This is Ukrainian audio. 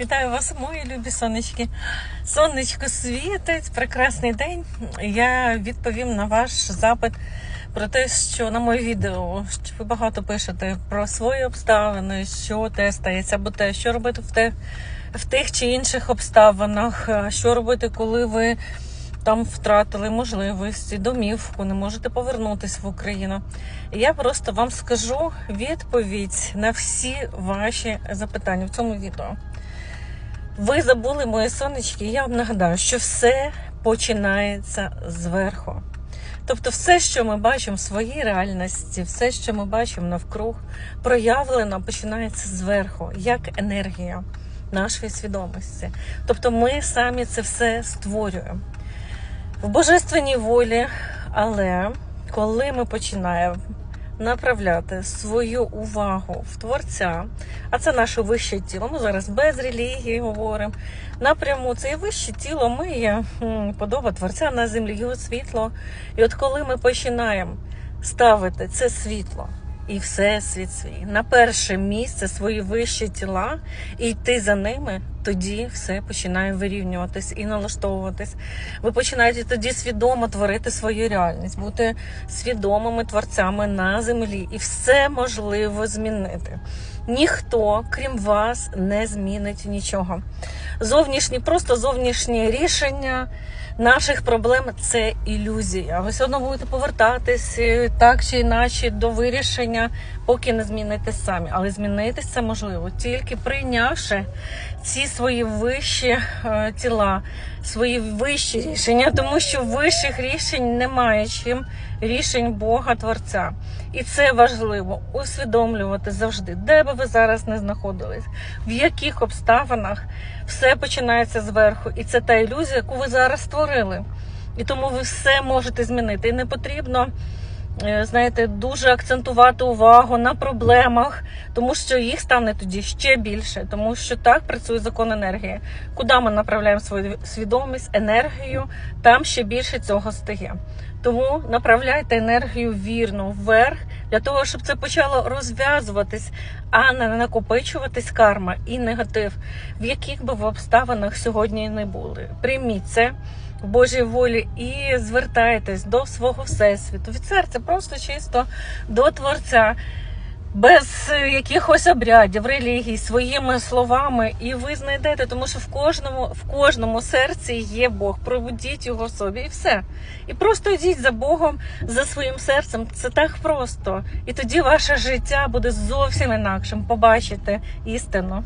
Вітаю вас, мої любі сонечки. Сонечко світить, прекрасний день. Я відповім на ваш запит про те, що на моє відео, що ви багато пишете про свої обставини, що те стається, або те, що робити в, те, в тих чи інших обставинах, що робити, коли ви там втратили можливості, домівку, не можете повернутися в Україну. І я просто вам скажу відповідь на всі ваші запитання в цьому відео. Ви забули моє сонечки, я вам нагадаю, що все починається зверху. Тобто, все, що ми бачимо в своїй реальності, все, що ми бачимо навкруг, проявлено починається зверху, як енергія нашої свідомості. Тобто, ми самі це все створюємо в божественній волі, але коли ми починаємо направляти свою увагу в творця, а це наше вище тіло. Ми зараз без релігії говоримо. Напряму це є вище тіло, ми є подоба творця на землі, його світло. І от коли ми починаємо ставити це світло і всесвіт свій на перше місце свої вищі тіла і йти за ними, тоді все починає вирівнюватись і налаштовуватись. Ви починаєте тоді свідомо творити свою реальність, бути свідомими творцями на землі, і все можливо змінити. Ніхто, крім вас, не змінить нічого. Зовнішні, просто зовнішні рішення наших проблем це ілюзія. Ви все одно будете повертатись е, так чи інакше до вирішення, поки не змінитесь самі. Але змінитись це можливо тільки прийнявши ці свої вищі е, тіла, свої вищі рішення, тому що вищих рішень немає чим рішень Бога Творця. І це важливо усвідомлювати завжди, де би ви зараз не знаходились, в яких обставинах все починається зверху. І це та ілюзія, яку ви зараз створили. І тому ви все можете змінити. І не потрібно, знаєте, дуже акцентувати увагу на проблемах, тому що їх стане тоді ще більше, тому що так працює закон енергії. Куди ми направляємо свою свідомість, енергію, там ще більше цього стає. Тому направляйте енергію вірно вверх для того, щоб це почало розв'язуватись, а не накопичуватись карма і негатив, в яких би в обставинах сьогодні не були. Прийміть це в Божій волі і звертайтесь до свого всесвіту. Від серця просто чисто до Творця. Без е, якихось обрядів, релігій, своїми словами, і ви знайдете, тому що в кожному в кожному серці є Бог. Пробудіть його собі, і все. І просто йдіть за Богом, за своїм серцем. Це так просто. І тоді ваше життя буде зовсім інакшим. Побачите істину.